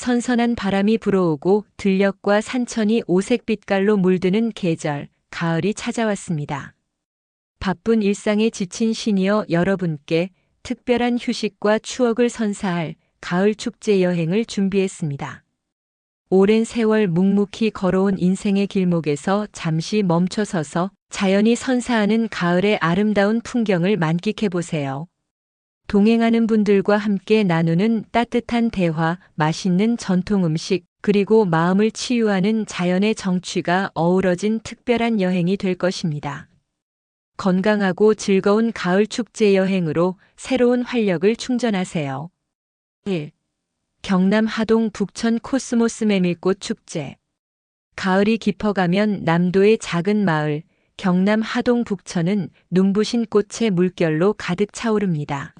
선선한 바람이 불어오고 들녘과 산천이 오색 빛깔로 물드는 계절, 가을이 찾아왔습니다. 바쁜 일상에 지친 시니어 여러분께 특별한 휴식과 추억을 선사할 가을 축제 여행을 준비했습니다. 오랜 세월 묵묵히 걸어온 인생의 길목에서 잠시 멈춰서서 자연이 선사하는 가을의 아름다운 풍경을 만끽해 보세요. 동행하는 분들과 함께 나누는 따뜻한 대화, 맛있는 전통 음식, 그리고 마음을 치유하는 자연의 정취가 어우러진 특별한 여행이 될 것입니다. 건강하고 즐거운 가을 축제 여행으로 새로운 활력을 충전하세요. 1. 경남 하동 북천 코스모스 메밀꽃 축제. 가을이 깊어가면 남도의 작은 마을, 경남 하동 북천은 눈부신 꽃의 물결로 가득 차오릅니다.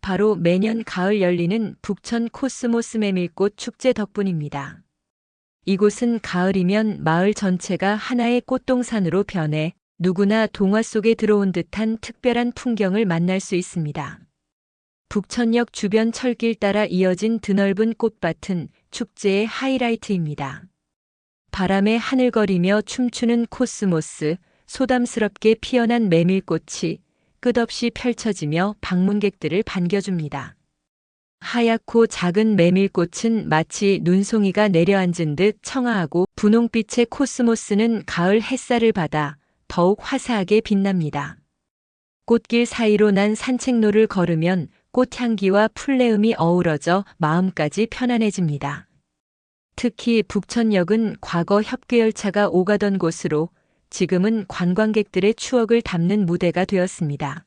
바로 매년 가을 열리는 북천 코스모스 메밀꽃 축제 덕분입니다. 이곳은 가을이면 마을 전체가 하나의 꽃동산으로 변해 누구나 동화 속에 들어온 듯한 특별한 풍경을 만날 수 있습니다. 북천역 주변 철길 따라 이어진 드넓은 꽃밭은 축제의 하이라이트입니다. 바람에 하늘거리며 춤추는 코스모스, 소담스럽게 피어난 메밀꽃이 끝없이 펼쳐지며 방문객들을 반겨줍니다. 하얗고 작은 메밀꽃은 마치 눈송이가 내려앉은 듯 청아하고 분홍빛의 코스모스는 가을 햇살을 받아 더욱 화사하게 빛납니다. 꽃길 사이로 난 산책로를 걸으면 꽃향기와 풀내음이 어우러져 마음까지 편안해집니다. 특히 북천역은 과거 협괴열차가 오가던 곳으로 지금은 관광객들의 추억을 담는 무대가 되었습니다.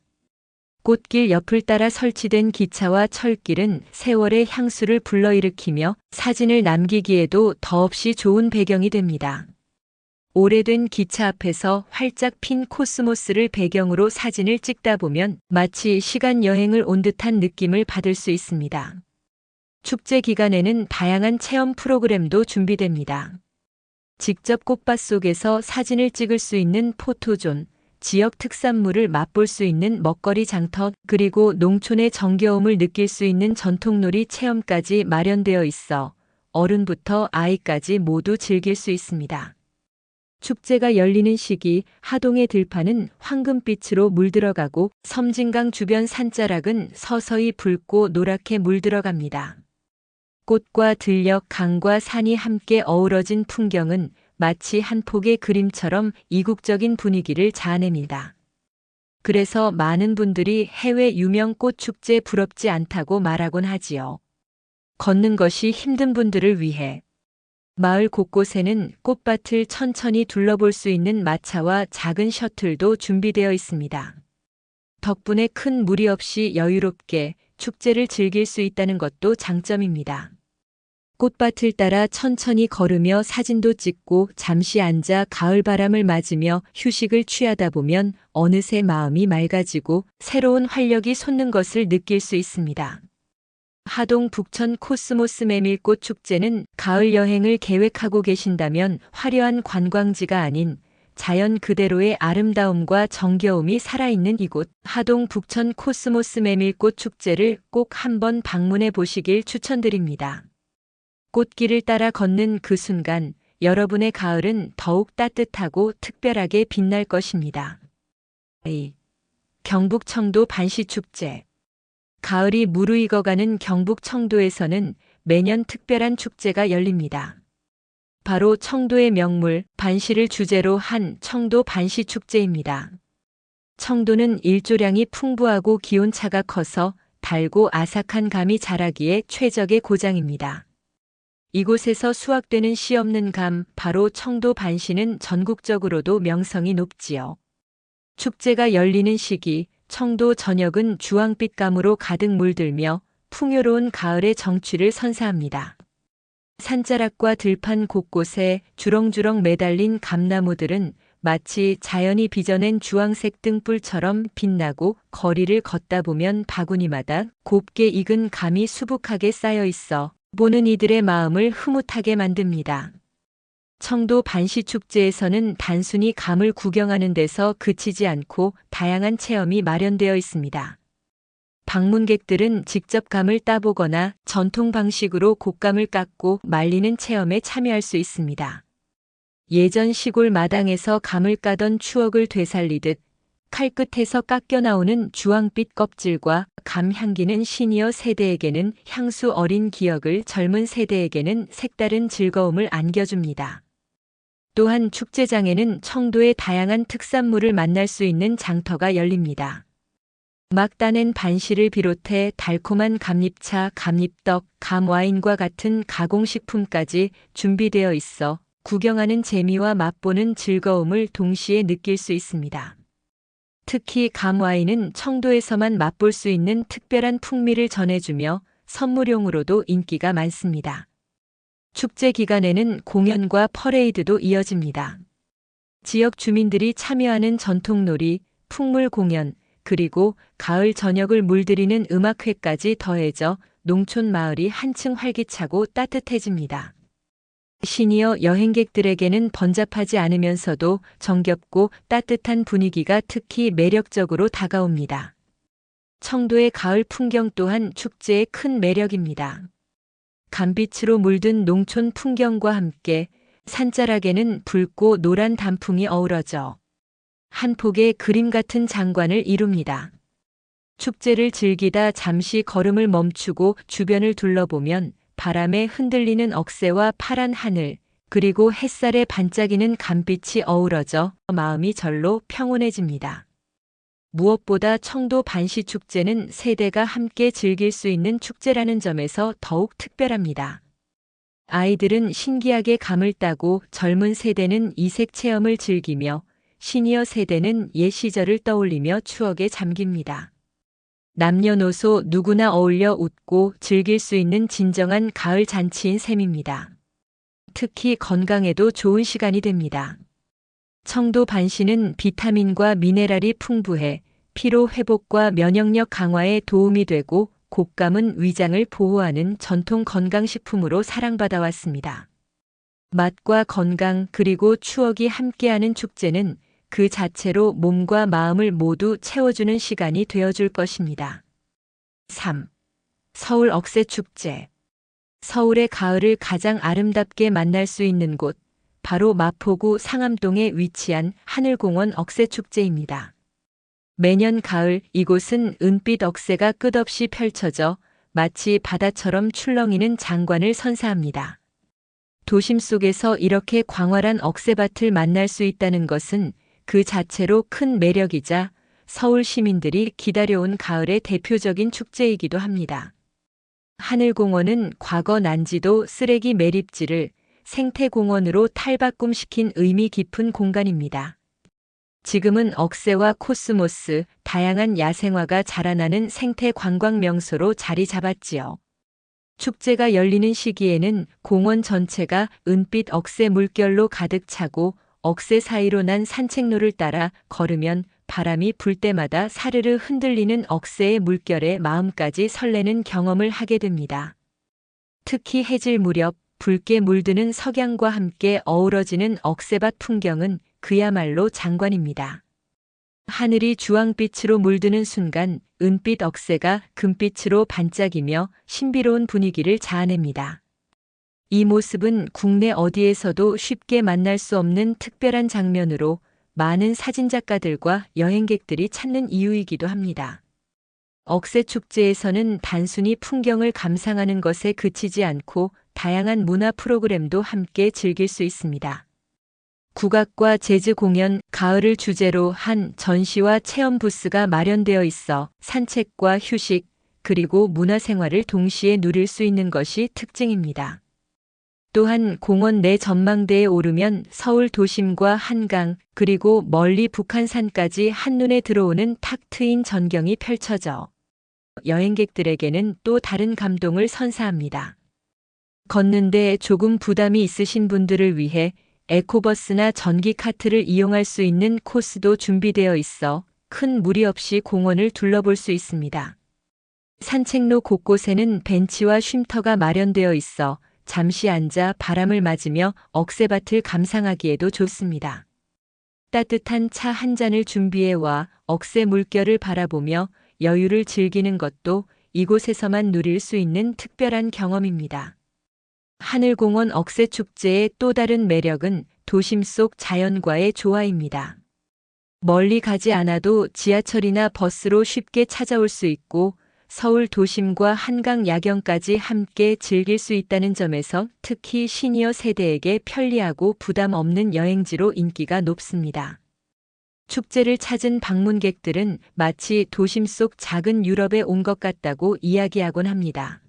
꽃길 옆을 따라 설치된 기차와 철길은 세월의 향수를 불러일으키며 사진을 남기기에도 더없이 좋은 배경이 됩니다. 오래된 기차 앞에서 활짝 핀 코스모스를 배경으로 사진을 찍다 보면 마치 시간 여행을 온 듯한 느낌을 받을 수 있습니다. 축제 기간에는 다양한 체험 프로그램도 준비됩니다. 직접 꽃밭 속에서 사진을 찍을 수 있는 포토존, 지역 특산물을 맛볼 수 있는 먹거리 장터, 그리고 농촌의 정겨움을 느낄 수 있는 전통놀이 체험까지 마련되어 있어 어른부터 아이까지 모두 즐길 수 있습니다. 축제가 열리는 시기 하동의 들판은 황금빛으로 물들어가고 섬진강 주변 산자락은 서서히 붉고 노랗게 물들어갑니다. 꽃과 들녘, 강과 산이 함께 어우러진 풍경은 마치 한 폭의 그림처럼 이국적인 분위기를 자아냅니다. 그래서 많은 분들이 해외 유명 꽃축제 부럽지 않다고 말하곤 하지요. 걷는 것이 힘든 분들을 위해 마을 곳곳에는 꽃밭을 천천히 둘러볼 수 있는 마차와 작은 셔틀도 준비되어 있습니다. 덕분에 큰 무리 없이 여유롭게 축제를 즐길 수 있다는 것도 장점입니다. 꽃밭을 따라 천천히 걸으며 사진도 찍고 잠시 앉아 가을 바람을 맞으며 휴식을 취하다 보면 어느새 마음이 맑아지고 새로운 활력이 솟는 것을 느낄 수 있습니다. 하동 북천 코스모스 메밀꽃 축제는 가을 여행을 계획하고 계신다면 화려한 관광지가 아닌 자연 그대로의 아름다움과 정겨움이 살아있는 이곳 하동 북천 코스모스 메밀꽃 축제를 꼭 한번 방문해 보시길 추천드립니다. 꽃길을 따라 걷는 그 순간 여러분의 가을은 더욱 따뜻하고 특별하게 빛날 것입니다. 경북 청도 반시축제 가을이 무르익어가는 경북 청도에서는 매년 특별한 축제가 열립니다. 바로 청도의 명물 반시를 주제로 한 청도 반시 축제입니다. 청도는 일조량이 풍부하고 기온차가 커서 달고 아삭한 감이 자라기에 최적의 고장입니다. 이곳에서 수확되는 씨 없는 감, 바로 청도 반시는 전국적으로도 명성이 높지요. 축제가 열리는 시기, 청도 저녁은 주황빛 감으로 가득 물들며 풍요로운 가을의 정취를 선사합니다. 산자락과 들판 곳곳에 주렁주렁 매달린 감나무들은 마치 자연이 빚어낸 주황색 등불처럼 빛나고 거리를 걷다 보면 바구니마다 곱게 익은 감이 수북하게 쌓여 있어 보는 이들의 마음을 흐뭇하게 만듭니다. 청도 반시축제에서는 단순히 감을 구경하는 데서 그치지 않고 다양한 체험이 마련되어 있습니다. 방문객들은 직접 감을 따보거나 전통 방식으로 곶감을 깎고 말리는 체험에 참여할 수 있습니다. 예전 시골 마당에서 감을 까던 추억을 되살리듯 칼끝에서 깎여 나오는 주황빛 껍질과 감 향기는 시니어 세대에게는 향수 어린 기억을 젊은 세대에게는 색다른 즐거움을 안겨줍니다. 또한 축제장에는 청도의 다양한 특산물을 만날 수 있는 장터가 열립니다. 막 따낸 반실을 비롯해 달콤한 감잎차, 감잎떡, 감와인과 같은 가공식품까지 준비되어 있어 구경하는 재미와 맛보는 즐거움을 동시에 느낄 수 있습니다. 특히 감와인은 청도에서만 맛볼 수 있는 특별한 풍미를 전해주며 선물용으로도 인기가 많습니다. 축제 기간에는 공연과 퍼레이드도 이어집니다. 지역 주민들이 참여하는 전통놀이, 풍물 공연, 그리고 가을 저녁을 물들이는 음악회까지 더해져 농촌 마을이 한층 활기차고 따뜻해집니다. 시니어 여행객들에게는 번잡하지 않으면서도 정겹고 따뜻한 분위기가 특히 매력적으로 다가옵니다. 청도의 가을 풍경 또한 축제의 큰 매력입니다. 감빛으로 물든 농촌 풍경과 함께 산자락에는 붉고 노란 단풍이 어우러져 한 폭의 그림 같은 장관을 이룹니다. 축제를 즐기다 잠시 걸음을 멈추고 주변을 둘러보면 바람에 흔들리는 억새와 파란 하늘, 그리고 햇살에 반짝이는 감빛이 어우러져 마음이 절로 평온해집니다. 무엇보다 청도 반시 축제는 세대가 함께 즐길 수 있는 축제라는 점에서 더욱 특별합니다. 아이들은 신기하게 감을 따고 젊은 세대는 이색 체험을 즐기며 시니어 세대는 옛 시절을 떠올리며 추억에 잠깁니다. 남녀노소 누구나 어울려 웃고 즐길 수 있는 진정한 가을 잔치인 셈입니다. 특히 건강에도 좋은 시간이 됩니다. 청도 반시는 비타민과 미네랄이 풍부해 피로 회복과 면역력 강화에 도움이 되고 곶감은 위장을 보호하는 전통 건강식품으로 사랑받아 왔습니다. 맛과 건강 그리고 추억이 함께하는 축제는 그 자체로 몸과 마음을 모두 채워주는 시간이 되어줄 것입니다. 3. 서울 억새축제. 서울의 가을을 가장 아름답게 만날 수 있는 곳, 바로 마포구 상암동에 위치한 하늘공원 억새축제입니다. 매년 가을 이곳은 은빛 억새가 끝없이 펼쳐져 마치 바다처럼 출렁이는 장관을 선사합니다. 도심 속에서 이렇게 광활한 억새밭을 만날 수 있다는 것은 그 자체로 큰 매력이자 서울 시민들이 기다려온 가을의 대표적인 축제이기도 합니다. 하늘공원은 과거 난지도 쓰레기 매립지를 생태공원으로 탈바꿈시킨 의미 깊은 공간입니다. 지금은 억새와 코스모스, 다양한 야생화가 자라나는 생태 관광 명소로 자리 잡았지요. 축제가 열리는 시기에는 공원 전체가 은빛 억새 물결로 가득 차고 억새 사이로 난 산책로를 따라 걸으면 바람이 불 때마다 사르르 흔들리는 억새의 물결에 마음까지 설레는 경험을 하게 됩니다. 특히 해질 무렵 붉게 물드는 석양과 함께 어우러지는 억새밭 풍경은 그야말로 장관입니다. 하늘이 주황빛으로 물드는 순간 은빛 억새가 금빛으로 반짝이며 신비로운 분위기를 자아냅니다. 이 모습은 국내 어디에서도 쉽게 만날 수 없는 특별한 장면으로 많은 사진작가들과 여행객들이 찾는 이유이기도 합니다. 억새 축제에서는 단순히 풍경을 감상하는 것에 그치지 않고 다양한 문화 프로그램도 함께 즐길 수 있습니다. 국악과 재즈 공연, 가을을 주제로 한 전시와 체험 부스가 마련되어 있어 산책과 휴식, 그리고 문화 생활을 동시에 누릴 수 있는 것이 특징입니다. 또한 공원 내 전망대에 오르면 서울 도심과 한강, 그리고 멀리 북한산까지 한눈에 들어오는 탁 트인 전경이 펼쳐져 여행객들에게는 또 다른 감동을 선사합니다. 걷는데 조금 부담이 있으신 분들을 위해 에코버스나 전기 카트를 이용할 수 있는 코스도 준비되어 있어 큰 무리 없이 공원을 둘러볼 수 있습니다. 산책로 곳곳에는 벤치와 쉼터가 마련되어 있어 잠시 앉아 바람을 맞으며 억새밭을 감상하기에도 좋습니다. 따뜻한 차 한 잔을 준비해 와 억새 물결을 바라보며 여유를 즐기는 것도 이곳에서만 누릴 수 있는 특별한 경험입니다. 하늘공원 억새 축제의 또 다른 매력은 도심 속 자연과의 조화입니다. 멀리 가지 않아도 지하철이나 버스로 쉽게 찾아올 수 있고 서울 도심과 한강 야경까지 함께 즐길 수 있다는 점에서 특히 시니어 세대에게 편리하고 부담 없는 여행지로 인기가 높습니다. 축제를 찾은 방문객들은 마치 도심 속 작은 유럽에 온 것 같다고 이야기하곤 합니다.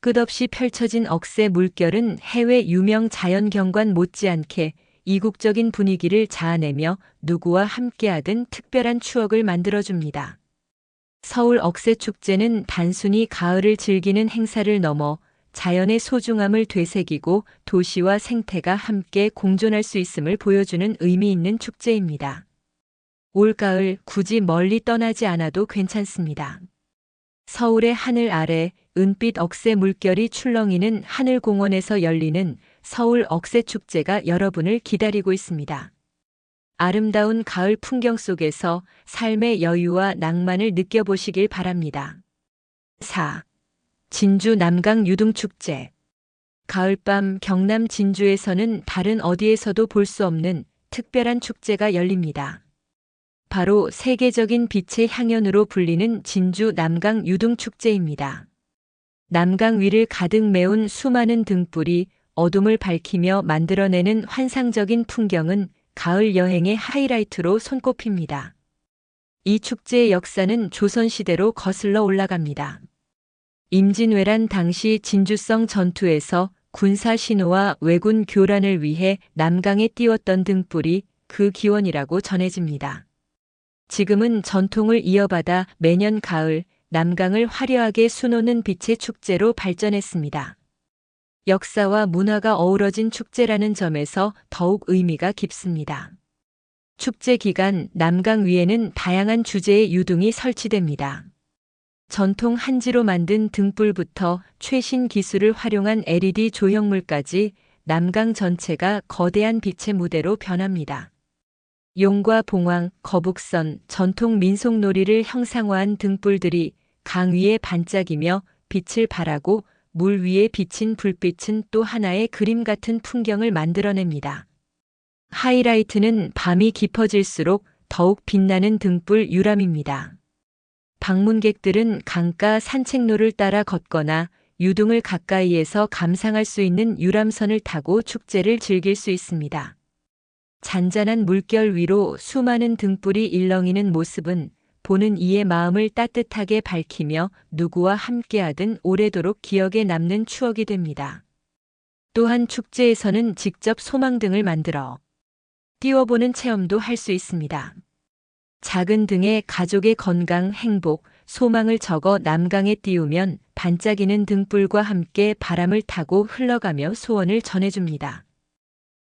끝없이 펼쳐진 억새 물결은 해외 유명 자연 경관 못지않게 이국적인 분위기를 자아내며 누구와 함께하든 특별한 추억을 만들어줍니다. 서울 억새축제는 단순히 가을을 즐기는 행사를 넘어 자연의 소중함을 되새기고 도시와 생태가 함께 공존할 수 있음을 보여주는 의미 있는 축제입니다. 올가을 굳이 멀리 떠나지 않아도 괜찮습니다. 서울의 하늘 아래 은빛 억새 물결이 출렁이는 하늘공원에서 열리는 서울 억새축제가 여러분을 기다리고 있습니다. 아름다운 가을 풍경 속에서 삶의 여유와 낭만을 느껴보시길 바랍니다. 4. 진주 남강 유등축제. 가을밤 경남 진주에서는 다른 어디에서도 볼 수 없는 특별한 축제가 열립니다. 바로 세계적인 빛의 향연으로 불리는 진주 남강 유등축제입니다. 남강 위를 가득 메운 수많은 등불이 어둠을 밝히며 만들어내는 환상적인 풍경은 가을 여행의 하이라이트로 손꼽힙니다. 이 축제의 역사는 조선시대로 거슬러 올라갑니다. 임진왜란 당시 진주성 전투에서 군사 신호와 왜군 교란을 위해 남강에 띄웠던 등불이 그 기원이라고 전해집니다. 지금은 전통을 이어받아 매년 가을 남강을 화려하게 수놓는 빛의 축제로 발전했습니다. 역사와 문화가 어우러진 축제라는 점에서 더욱 의미가 깊습니다. 축제 기간 남강 위에는 다양한 주제의 유등이 설치됩니다. 전통 한지로 만든 등불부터 최신 기술을 활용한 LED 조형물까지 남강 전체가 거대한 빛의 무대로 변합니다. 용과 봉황, 거북선, 전통 민속놀이를 형상화한 등불들이 강 위에 반짝이며 빛을 발하고 물 위에 비친 불빛은 또 하나의 그림 같은 풍경을 만들어냅니다. 하이라이트는 밤이 깊어질수록 더욱 빛나는 등불 유람입니다. 방문객들은 강가 산책로를 따라 걷거나 유등을 가까이에서 감상할 수 있는 유람선을 타고 축제를 즐길 수 있습니다. 잔잔한 물결 위로 수많은 등불이 일렁이는 모습은 보는 이의 마음을 따뜻하게 밝히며 누구와 함께하든 오래도록 기억에 남는 추억이 됩니다. 또한 축제에서는 직접 소망 등을 만들어 띄워보는 체험도 할 수 있습니다. 작은 등에 가족의 건강, 행복, 소망을 적어 남강에 띄우면 반짝이는 등불과 함께 바람을 타고 흘러가며 소원을 전해줍니다.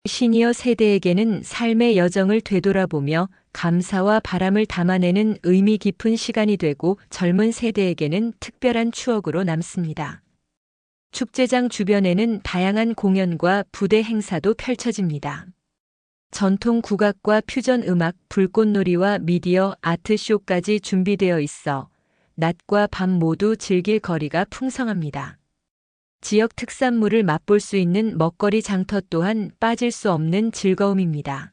시니어 세대에게는 삶의 여정을 되돌아보며 감사와 바람을 담아내는 의미 깊은 시간이 되고 젊은 세대에게는 특별한 추억으로 남습니다. 축제장 주변에는 다양한 공연과 부대 행사도 펼쳐집니다. 전통 국악과 퓨전 음악, 불꽃놀이와 미디어 아트쇼까지 준비되어 있어 낮과 밤 모두 즐길 거리가 풍성합니다. 지역 특산물을 맛볼 수 있는 먹거리 장터 또한 빠질 수 없는 즐거움입니다.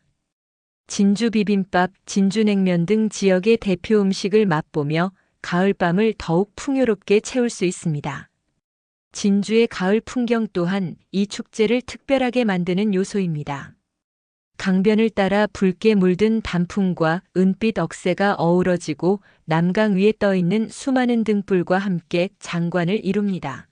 진주 비빔밥, 진주냉면 등 지역의 대표 음식을 맛보며 가을밤을 더욱 풍요롭게 채울 수 있습니다. 진주의 가을 풍경 또한 이 축제를 특별하게 만드는 요소입니다. 강변을 따라 붉게 물든 단풍과 은빛 억새가 어우러지고 남강 위에 떠 있는 수많은 등불과 함께 장관을 이룹니다.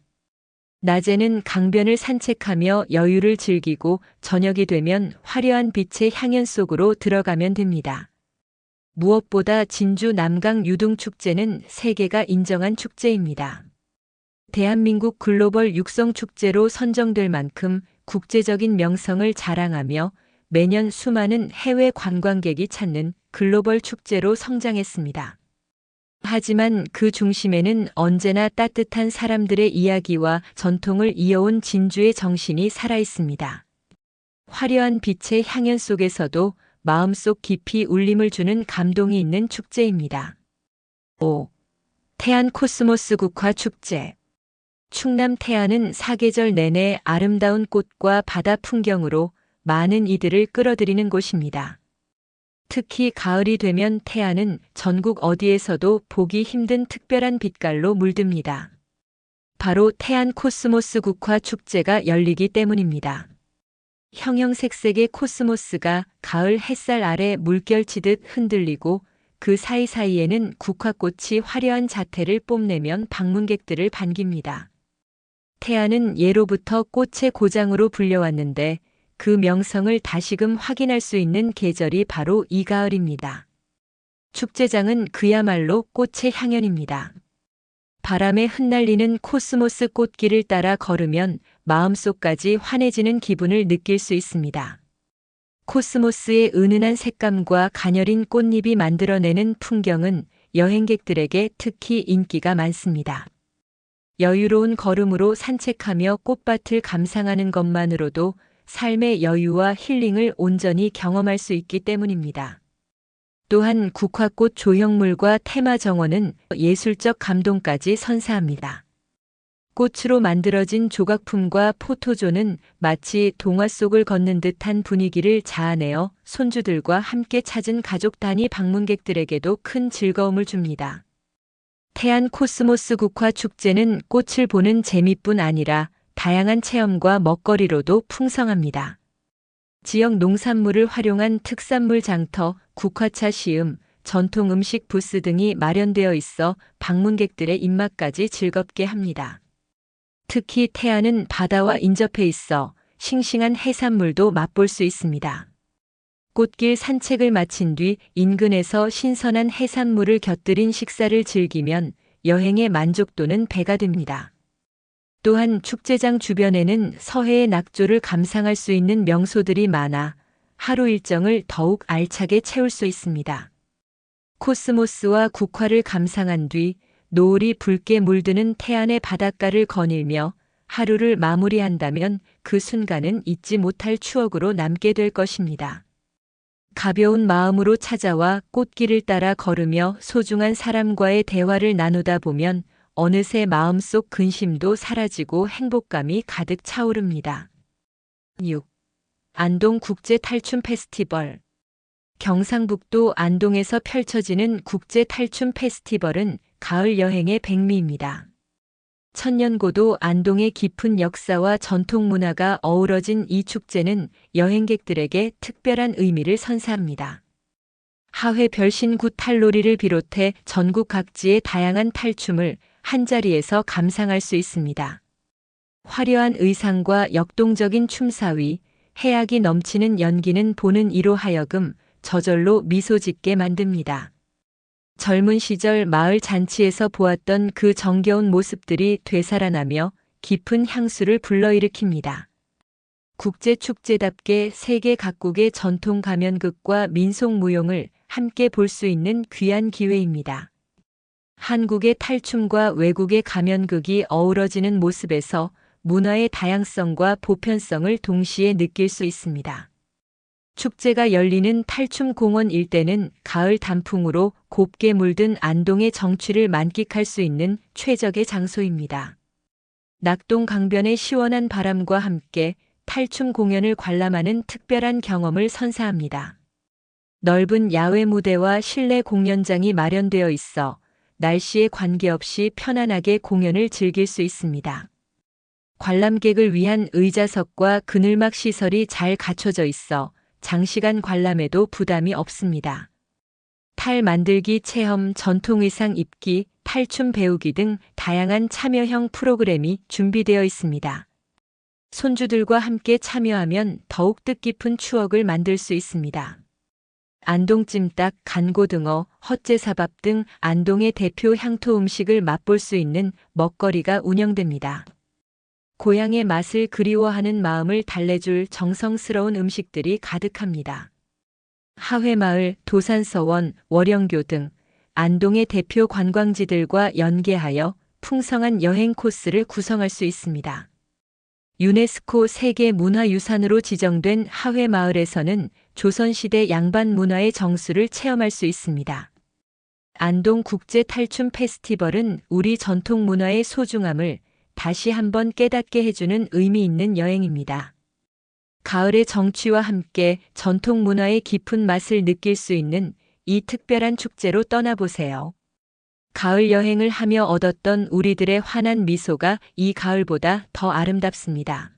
낮에는 강변을 산책하며 여유를 즐기고 저녁이 되면 화려한 빛의 향연 속으로 들어가면 됩니다. 무엇보다 진주 남강 유등축제는 세계가 인정한 축제입니다. 대한민국 글로벌 육성축제로 선정될 만큼 국제적인 명성을 자랑하며 매년 수많은 해외 관광객이 찾는 글로벌 축제로 성장했습니다. 하지만 그 중심에는 언제나 따뜻한 사람들의 이야기와 전통을 이어온 진주의 정신이 살아 있습니다. 화려한 빛의 향연 속에서도 마음속 깊이 울림을 주는 감동이 있는 축제입니다. 5. 태안 코스모스 국화 축제. 충남 태안은 사계절 내내 아름다운 꽃과 바다 풍경으로 많은 이들을 끌어들이는 곳입니다. 특히 가을이 되면 태안은 전국 어디에서도 보기 힘든 특별한 빛깔로 물듭니다. 바로 태안 코스모스 국화 축제가 열리기 때문입니다. 형형색색의 코스모스가 가을 햇살 아래 물결치듯 흔들리고 그 사이사이에는 국화꽃이 화려한 자태를 뽐내면 방문객들을 반깁니다. 태안은 예로부터 꽃의 고장으로 불려왔는데 그 명성을 다시금 확인할 수 있는 계절이 바로 이 가을입니다. 축제장은 그야말로 꽃의 향연입니다. 바람에 흩날리는 코스모스 꽃길을 따라 걸으면 마음속까지 환해지는 기분을 느낄 수 있습니다. 코스모스의 은은한 색감과 가녀린 꽃잎이 만들어내는 풍경은 여행객들에게 특히 인기가 많습니다. 여유로운 걸음으로 산책하며 꽃밭을 감상하는 것만으로도 삶의 여유와 힐링을 온전히 경험할 수 있기 때문입니다. 또한 국화꽃 조형물과 테마 정원은 예술적 감동까지 선사합니다. 꽃으로 만들어진 조각품과 포토존은 마치 동화 속을 걷는 듯한 분위기를 자아내어 손주들과 함께 찾은 가족 단위 방문객들에게도 큰 즐거움을 줍니다. 태안 코스모스 국화 축제는 꽃을 보는 재미뿐 아니라 다양한 체험과 먹거리로도 풍성합니다. 지역 농산물을 활용한 특산물 장터, 국화차 시음, 전통 음식 부스 등이 마련되어 있어 방문객들의 입맛까지 즐겁게 합니다. 특히 태안은 바다와 인접해 있어 싱싱한 해산물도 맛볼 수 있습니다. 꽃길 산책을 마친 뒤 인근에서 신선한 해산물을 곁들인 식사를 즐기면 여행의 만족도는 배가 됩니다. 또한 축제장 주변에는 서해의 낙조를 감상할 수 있는 명소들이 많아 하루 일정을 더욱 알차게 채울 수 있습니다. 코스모스와 국화를 감상한 뒤 노을이 붉게 물드는 태안의 바닷가를 거닐며 하루를 마무리한다면 그 순간은 잊지 못할 추억으로 남게 될 것입니다. 가벼운 마음으로 찾아와 꽃길을 따라 걸으며 소중한 사람과의 대화를 나누다 보면 어느새 마음속 근심도 사라지고 행복감이 가득 차오릅니다. 6. 안동 국제 탈춤 페스티벌 경상북도 안동에서 펼쳐지는 국제 탈춤 페스티벌은 가을 여행의 백미입니다. 천년고도 안동의 깊은 역사와 전통 문화가 어우러진 이 축제는 여행객들에게 특별한 의미를 선사합니다. 하회 별신구 탈놀이를 비롯해 전국 각지의 다양한 탈춤을 한자리에서 감상할 수 있습니다. 화려한 의상과 역동적인 춤사위, 해악이 넘치는 연기는 보는 이로 하여금 저절로 미소 짓게 만듭니다. 젊은 시절 마을 잔치에서 보았던 그 정겨운 모습들이 되살아나며 깊은 향수를 불러일으킵니다. 국제축제답게 세계 각국의 전통 가면극과 민속 무용을 함께 볼 수 있는 귀한 기회입니다. 한국의 탈춤과 외국의 가면극이 어우러지는 모습에서 문화의 다양성과 보편성을 동시에 느낄 수 있습니다. 축제가 열리는 탈춤 공원 일대는 가을 단풍으로 곱게 물든 안동의 정취를 만끽할 수 있는 최적의 장소입니다. 낙동 강변의 시원한 바람과 함께 탈춤 공연을 관람하는 특별한 경험을 선사합니다. 넓은 야외 무대와 실내 공연장이 마련되어 있어 날씨에 관계없이 편안하게 공연을 즐길 수 있습니다. 관람객을 위한 의자석과 그늘막 시설이 잘 갖춰져 있어 장시간 관람에도 부담이 없습니다. 탈 만들기 체험, 전통 의상 입기, 탈춤 배우기 등 다양한 참여형 프로그램이 준비되어 있습니다. 손주들과 함께 참여하면 더욱 뜻깊은 추억을 만들 수 있습니다. 안동찜닭, 간고등어, 헛제사밥 등 안동의 대표 향토 음식을 맛볼 수 있는 먹거리가 운영됩니다. 고향의 맛을 그리워하는 마음을 달래줄 정성스러운 음식들이 가득합니다. 하회마을, 도산서원, 월영교 등 안동의 대표 관광지들과 연계하여 풍성한 여행 코스를 구성할 수 있습니다. 유네스코 세계문화유산으로 지정된 하회마을에서는 조선시대 양반 문화의 정수를 체험할 수 있습니다. 안동 국제 탈춤 페스티벌은 우리 전통 문화의 소중함을 다시 한번 깨닫게 해주는 의미 있는 여행입니다. 가을의 정취와 함께 전통 문화의 깊은 맛을 느낄 수 있는 이 특별한 축제로 떠나보세요. 가을 여행을 하며 얻었던 우리들의 환한 미소가 이 가을보다 더 아름답습니다.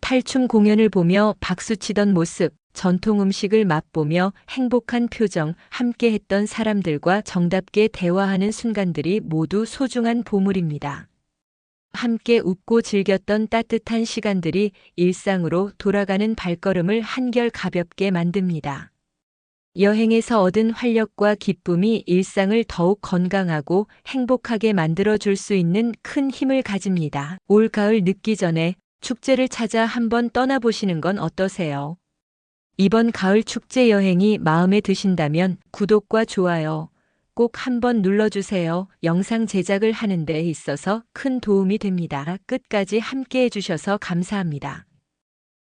탈춤 공연을 보며 박수치던 모습, 전통 음식을 맛보며 행복한 표정, 함께 했던 사람들과 정답게 대화하는 순간들이 모두 소중한 보물입니다. 함께 웃고 즐겼던 따뜻한 시간들이 일상으로 돌아가는 발걸음을 한결 가볍게 만듭니다. 여행에서 얻은 활력과 기쁨이 일상을 더욱 건강하고 행복하게 만들어 줄 수 있는 큰 힘을 가집니다. 올 가을 늦기 전에 축제를 찾아 한번 떠나보시는 건 어떠세요? 이번 가을 축제 여행이 마음에 드신다면 구독과 좋아요 꼭 한번 눌러주세요. 영상 제작을 하는 데 있어서 큰 도움이 됩니다. 끝까지 함께 해주셔서 감사합니다.